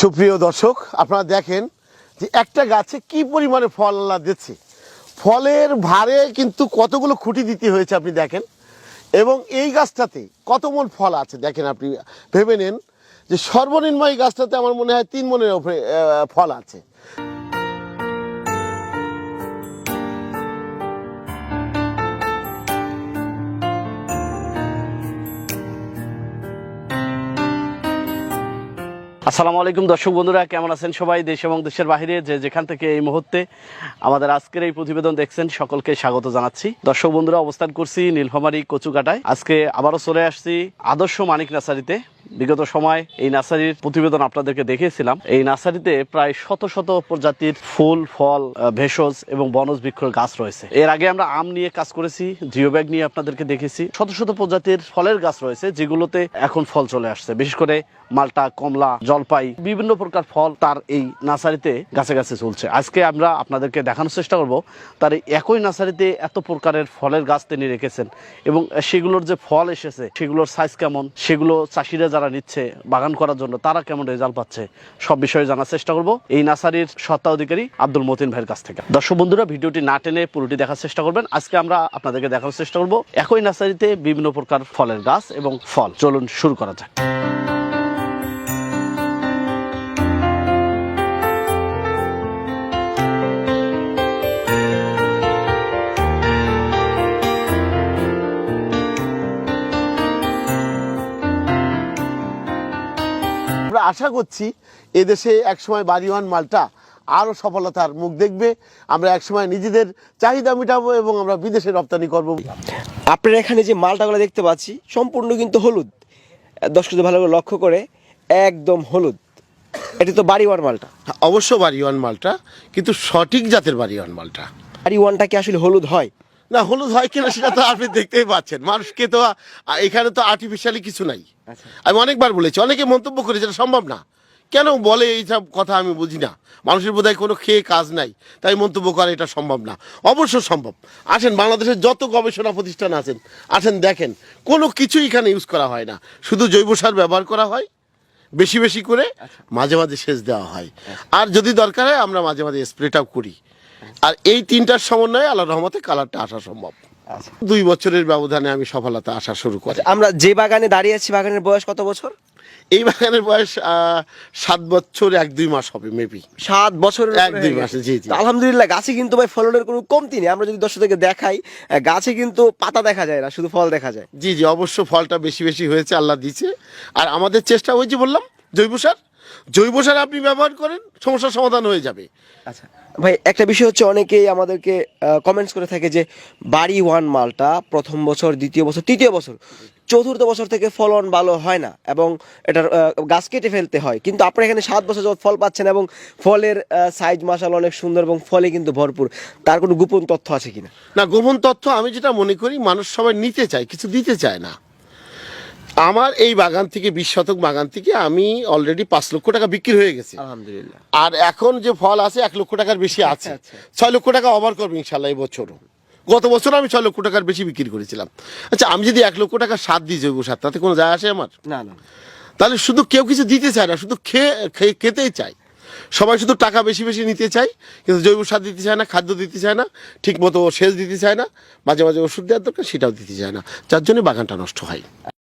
সুপ্রিয় দর্শক, আপনারা দেখেন যে একটা গাছে কি পরিমাণে ফল আল্লাহ দিচ্ছে। ফলের ভারে কিন্তু কতগুলো খুঁটি দিতে হয়েছে আপনি দেখেন। এবং এই গাছটাতে কত মন ফল আছে দেখেন আপনি। ভেবে নেন যে সর্বনিম্ন এই গাছটাতে আমার মনে হয় তিন মনের ফল আছে। আসসালামু আলাইকুম, দর্শক বন্ধুরা, কেমন আছেন সবাই? দেশ এবং দেশের বাইরে যে যেখান থেকে এই মুহূর্তে আমাদের আজকের এই প্রতিবেদন দেখছেন, সকলকে স্বাগত জানাচ্ছি। দর্শক বন্ধুরা, অবস্থান করছি নীলফামারি কচুকাটায়। আজকে আবারও চলে আসছি আদর্শ মানিক নার্সারিতে। বিগত সময় এই নার্সারির প্রতিবেদন আপনাদেরকে দেখিয়েছিলাম। এই নার্সারিতে প্রায় শত শত প্রজাতির ফুল, ফল ভেষজ এবং বনজ বৃক্ষর গাছ রয়েছে। এর আগে আমরা আম নিয়ে কাজ করেছি জিও ব্যাগ নিয়ে আপনাদেরকে দেখেছি শত শত প্রজাতির ফলের গাছ রয়েছে, যেগুলোতে এখন ফল চলে আসছে। বিশেষ করে মালটা, কমলা, জলপাই, বিভিন্ন প্রকার ফল তার এই নার্সারিতে গাছে গাছে চলছে আজকে আমরা আপনাদেরকে দেখানোর চেষ্টা করব, তার একই নার্সারিতে এত প্রকারের ফলের গাছ তিনি রেখেছেন এবং সেগুলোর যে ফল এসেছে, সেগুলোর সাইজ কেমন, সেগুলো চাষিরা যারা নিচ্ছে বাগান করার জন্য, তারা কেমন রেজাল্ট পাচ্ছে? সব বিষয়ে জানার চেষ্টা করব। এই নার্সারির সত্তা অধিকারী আব্দুল মতিন ভাইয়ের কাছ থেকে। দর্শক বন্ধুরা, ভিডিওটি না টেনে পুরোটি দেখার চেষ্টা করবেন। আজকে আমরা আপনাদেরকে দেখার চেষ্টা করব। একই নার্সারিতে বিভিন্ন প্রকার ফলের গাছ এবং ফল। চলুন শুরু করা যাক। আমরা আশা করছি এদেশে একসময় বাড়িওয়ান মালটা আরও সফলতার মুখ দেখবে। আমরা একসময় নিজেদের চাহিদা মেটাবো এবং আমরা বিদেশে রপ্তানি করব। আপনার এখানে যে মালটাগুলো দেখতে পাচ্ছি সম্পূর্ণ কিন্তু হলুদ। দর্শক যদি ভালো করে লক্ষ্য করে একদম হলুদ। এটা তো বাড়ি ওয়ান মালটা। অবশ্য বাড়িওয়ান মালটা কিন্তু সঠিক জাতের বাড়িওয়ান মালটা। বাড়ি ওয়ানটা কি আসলে হলুদ হয়? না হলুদ হয় কিনা সেটা তো আপনি দেখতেই পাচ্ছেন। মানুষকে তো এখানে তো আর্টিফিশিয়ালি কিছু নাই। আমি অনেকবার বলেছি অনেকে মন্তব্য করে যেটা সম্ভব না। কেন বলে এইসব কথা আমি বুঝি না? মানুষের বোধহয় কোনো খেয়ে কাজ নাই তাই মন্তব্য করা এটা সম্ভব না। অবশ্য সম্ভব। আসেন বাংলাদেশের যত গবেষণা প্রতিষ্ঠান আছেন আসেন দেখেন কোনো কিছুই এখানে ইউজ করা হয় না। শুধু জৈব সার ব্যবহার করা হয় বেশি বেশি করে মাঝে মাঝে সেচ দেওয়া হয়। আর যদি দরকার হয় আমরা মাঝে মাঝে স্প্রেটাও করি। আর এই তিনটার সমন্বয়ে আল্লাহ রহমতে কালারটা আসা সম্ভব। আচ্ছা। দুই বছরের ব্যবধানে আমি সফলতা আসা শুরু করি। আমরা যে বাগানে দাঁড়িয়ে আছি বাগানের বয়স কত বছর? এই বাগানের বয়স সাত বছর এক দুই মাস হবে মেবি সাত বছরের এক দুই মাস জি, জি। আলহামদুলিল্লাহ গাছে কিন্তু ভাই ফলনের কোনো কমতি নেই। আমরা যদি দর্শকদেরকে দেখাই গাছে কিন্তু পাতা দেখা যায় না শুধু ফল দেখা যায়। জি জি অবশ্য ফলটা বেশি বেশি হয়েছে আল্লাহ দিচ্ছে আর আমাদের চেষ্টা যে বললাম জৈব সার। জৈব সার আপনি ব্যবহার করেন সমস্যার সমাধান হয়ে যাবে। আচ্ছা। ভাই, একটা বিষয় হচ্ছে অনেকেই আমাদেরকে কমেন্টস করে থাকে যে বাড়ি ওয়ান মালটা প্রথম বছর, দ্বিতীয় বছর, তৃতীয় বছর, চতুর্থ বছর থেকে ফলন ভালো হয় না এবং এটার গাছ কেটে ফেলতে হয়। কিন্তু আপনারা এখানে সাত বছর যখন ফল পাচ্ছেন এবং ফলের সাইজ মাসাল অনেক সুন্দর এবং ফলে কিন্তু ভরপুর। তার কোনো গোপন তথ্য আছে কিনা? না, গোপন তথ্য আমি যেটা মনে করি, মানুষ সবাই নিতে চায়, কিছু দিতে চায় না। আমার এই বাগান থেকে বিশ শতক বাগান থেকে আমি অলরেডি পাঁচ লক্ষ টাকা বিক্রি হয়ে গেছে। আলহামদুলিল্লাহ। আর এখন যে ফল আছে এক লক্ষ টাকার বেশি আছে। আচ্ছা। ছয় লক্ষ টাকা ওভার করবে ইনশাল্লাহ এই বছরও গত বছর আমি ছয় লক্ষ টাকার বেশি বিক্রি করেছিলাম। আচ্ছা আমি যদি এক লক্ষ টাকা সার দিই জৈব সার তাতে কোনো যায় আসে আমার? না না। তাহলে শুধু কেউ কিছু দিতে চায় না শুধু খেয়ে খেতেই চায়। সবাই শুধু টাকা বেশি বেশি নিতে চায় কিন্তু জৈব সার দিতে চায় না খাদ্য দিতে চায় না ঠিক মতো সেচ দিতে চায় না মাঝে মাঝে ওষুধ দেওয়ার দরকার সেটাও দিতে চায় না। যার জন্য বাগানটা নষ্ট হয়।